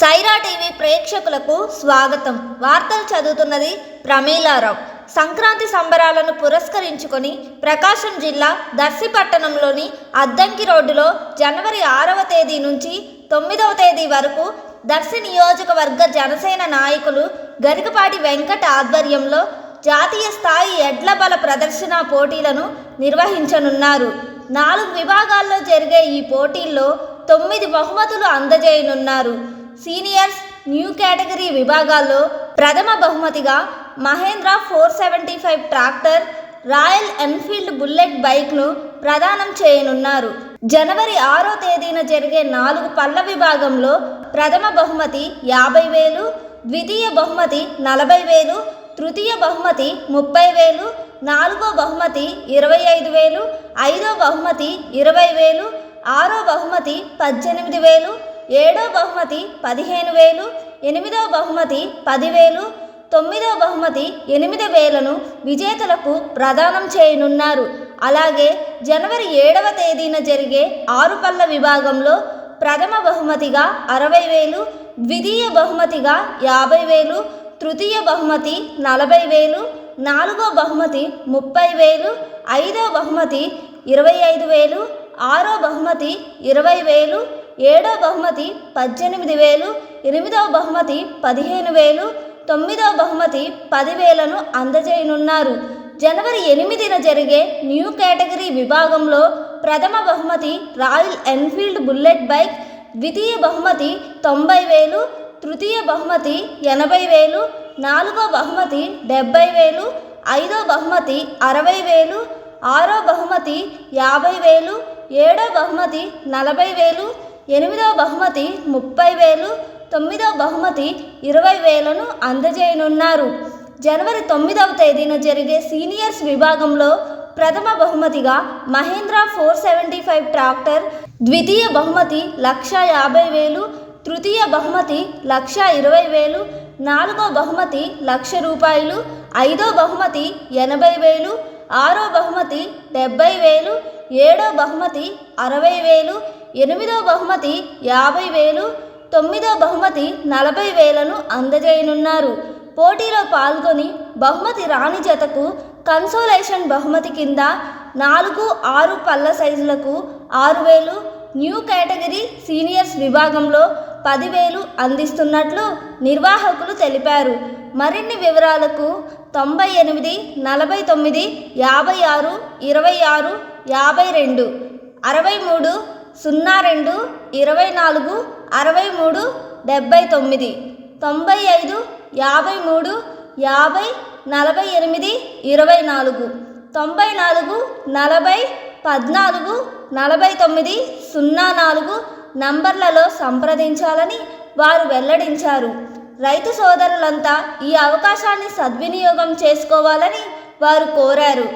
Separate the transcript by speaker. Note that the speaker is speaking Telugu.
Speaker 1: సైరా టీవీ ప్రేక్షకులకు స్వాగతం. వార్తలు చదువుతున్నది ప్రమీలారావు. సంక్రాంతి సంబరాలను పురస్కరించుకొని ప్రకాశం జిల్లా దర్శిపట్టణంలోని అద్దంకి రోడ్డులో జనవరి ఆరవ తేదీ నుంచి తొమ్మిదవ తేదీ వరకు దర్శి నియోజకవర్గ జనసేన నాయకులు గరికపాటి వెంకట ఆధ్వర్యంలో జాతీయ స్థాయి ఎడ్ల బల ప్రదర్శన పోటీలను నిర్వహించనున్నారు. నాలుగు విభాగాల్లో జరిగే ఈ పోటీల్లో తొమ్మిది బహుమతులు అందజేయనున్నారు. సీనియర్స్ న్యూ కేటగిరీ విభాగాల్లో ప్రథమ బహుమతిగా Mahindra four seventy five tractor Royal Enfield Bullet బైక్ను ప్రదానం చేయనున్నారు. జనవరి ఆరో తేదీన జరిగే నాలుగు పళ్ళ విభాగంలో ప్రథమ బహుమతి యాభై వేలు ద్వితీయ బహుమతి నలభై వేలు తృతీయ బహుమతి ముప్పై వేలు నాలుగో బహుమతి ఇరవై ఐదు వేలు ఐదో బహుమతి ఇరవై వేలు ఆరో బహుమతి పద్దెనిమిది వేలు ఏడో బహుమతి పదిహేను వేలు ఎనిమిదో బహుమతి పదివేలు తొమ్మిదో బహుమతి ఎనిమిది వేలను విజేతలకు ప్రదానం చేయనున్నారు. అలాగే జనవరి ఏడవ తేదీన జరిగే ఆరు పళ్ళ విభాగంలో ప్రథమ బహుమతిగా అరవై వేలు ద్వితీయ బహుమతిగా యాభై వేలు తృతీయ బహుమతి నలభై వేలు నాలుగో బహుమతి ముప్పై వేలు ఐదో బహుమతి ఇరవై ఐదు వేలు ఆరో బహుమతి ఇరవై వేలు ఏడో బహుమతి పద్దెనిమిది వేలు ఎనిమిదవ బహుమతి పదిహేను వేలు తొమ్మిదవ బహుమతి పదివేలను అందజేయనున్నారు. జనవరి ఎనిమిదిన జరిగే న్యూ కేటగిరీ విభాగంలో ప్రథమ బహుమతి రాయల్ ఎన్ఫీల్డ్ బుల్లెట్ బైక్ ద్వితీయ బహుమతి తొంభై వేలు తృతీయ బహుమతి ఎనభై వేలు నాలుగో బహుమతి డెబ్బై వేలు ఐదో బహుమతి అరవై వేలు ఆరో బహుమతి యాభై వేలు ఏడో బహుమతి నలభై వేలు ఎనిమిదో బహుమతి ముప్పై వేలు తొమ్మిదో బహుమతి ఇరవై వేలను అందజేయనున్నారు. జనవరి తొమ్మిదవ తేదీన జరిగే సీనియర్స్ విభాగంలో ప్రథమ బహుమతిగా Mahindra four seventy five tractor ద్వితీయ బహుమతి లక్ష యాభై వేలు తృతీయ బహుమతి లక్ష ఇరవై వేలు నాలుగో బహుమతి లక్ష రూపాయలు ఐదో బహుమతి ఎనభై వేలు ఆరో బహుమతి డెబ్బై వేలు ఏడో బహుమతి అరవై వేలు ఎనిమిదో బహుమతి యాభై వేలు తొమ్మిదో బహుమతి నలభై వేలను అందజేయనున్నారు. పోటీలో పాల్గొని బహుమతి రాణి జతకు కన్సోలేషన్ బహుమతి కింద నాలుగు ఆరు పళ్ళ సైజులకు ఆరు వేలు న్యూ కేటగిరీ సీనియర్స్ విభాగంలో పదివేలు అందిస్తున్నట్లు నిర్వాహకులు తెలిపారు. మరిన్ని వివరాలకు తొంభై ఎనిమిది నలభై తొమ్మిది యాభై ఆరు ఇరవై ఆరు యాభై రెండు అరవై మూడు సున్నా రెండు ఇరవై నాలుగు అరవై మూడు డెబ్బై తొమ్మిది తొంభై ఐదు యాభై మూడు యాభై నలభై ఎనిమిది ఇరవై నాలుగు తొంభై నాలుగు నలభై పద్నాలుగు నలభై తొమ్మిది సున్నా నాలుగు నంబర్లలో సంప్రదించాలని వారు వెల్లడించారు. రైతు సోదరులంతా ఈ అవకాశాన్ని సద్వినియోగం చేసుకోవాలని వారు కోరారు.